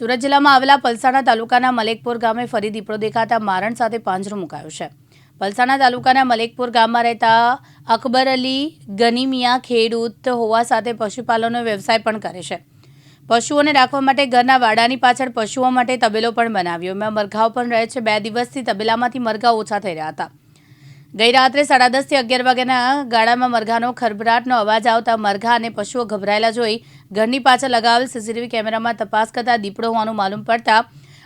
સુરત જિલ્લામાં આવેલા પલસાણા તાલુકાના મલેકપુર ગામે ફરી દીપડો દેખાતા મારણ સાથે પાંજરો મુકાયું છે. પલસાણા તાલુકાના મલેકપુર ગામમાં રહેતા અકબર અલી ગનીમિયા ખેડૂત હોવા સાથે પશુપાલનનો વ્યવસાય પણ કરે છે. પશુઓને રાખવા માટે ઘરના વાડાની પાછળ પશુઓ માટે તબેલો પણ બનાવ્યો. એમાં મરઘાઓ પણ રહે છે. બે દિવસથી તબેલામાંથી મરઘા ઓછા થઈ રહ્યા હતા. ગઈ રાત્રે સાડા દસથી અગિયાર વાગ્યાના ગાળામાં મરઘાનો ખરભરાટનો અવાજ આવતા મરઘા અને પશુઓ ગભરાયેલા જોઈ ઘરની પાછળ લગાવેલ સીસીટીવી કેમેરામાં તપાસ કરતા દીપડો હોવાનું માલુમ પડતા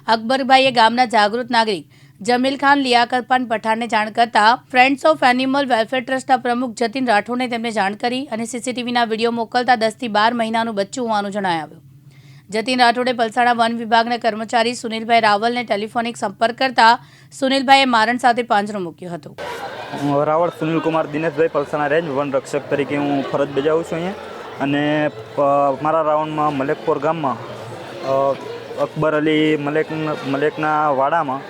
અકબરભાઈએ ગામના જાગૃત નાગરિક જમીલ ખાન લિયાકતપાન પઠાણને જાણ કરતા ફ્રેન્ડ્સ ઓફ એનિમલ વેલફેર ટ્રસ્ટના પ્રમુખ જતીન રાઠોડને તેમને જાણ કરી અને સીસીટીવીના વીડિયો મોકલતા દસથી બાર મહિનાનું બચ્ચું હોવાનું જણાવ્યું જતીન રાઠોડે પલસાણા વન વિભાગના કર્મચારી સુનિલભાઈ રાવલને ટેલિફોનિક સંપર્ક કરતા સુનિલભાઈએ મારણ સાથે પાંજરું મૂક્યું હતું. હું રાવળ સુનિલકુમાર દિનેશભાઈ પલસાણા રેન્જ વન રક્ષક તરીકે હું ફરજ બજાવું છું અહીંયા. અને મારા રાઉન્ડમાં મલેકપોર ગામમાં અકબર અલી મલેક, મલેકના વાડામાં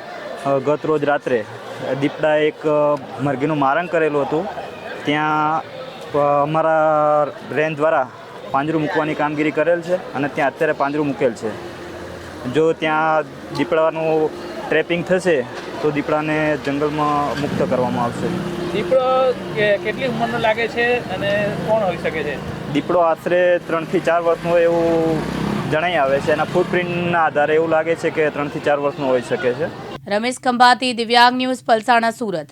ગત રોજ રાત્રે દીપડા એક મરઘીનું મારણ કરેલું હતું. ત્યાં અમારા રેન્જ દ્વારા પાંજરું મૂકવાની કામગીરી કરેલ છે અને ત્યાં અત્યારે પાંજરું મૂકેલ છે. જો ત્યાં દીપડાનું ટ્રેપિંગ થશે તો દીપડાને જંગલમાં મુક્ત કરવામાં આવશે. દીપડો કે- કેટલી ઉંમરનો લાગે છે અને કોણ હોઈ શકે છે? દીપડો આશરે ત્રણથી ચાર વર્ષનો હોય એવું જણાઈ આવે છે. એના ફૂટપ્રિન્ટના આધારે એવું લાગે છે કે ત્રણથી ચાર વર્ષનો હોઈ શકે છે. રમેશ ખંભાતી દિવ્યાંગ ન્યૂઝ પલસાણા સુરત.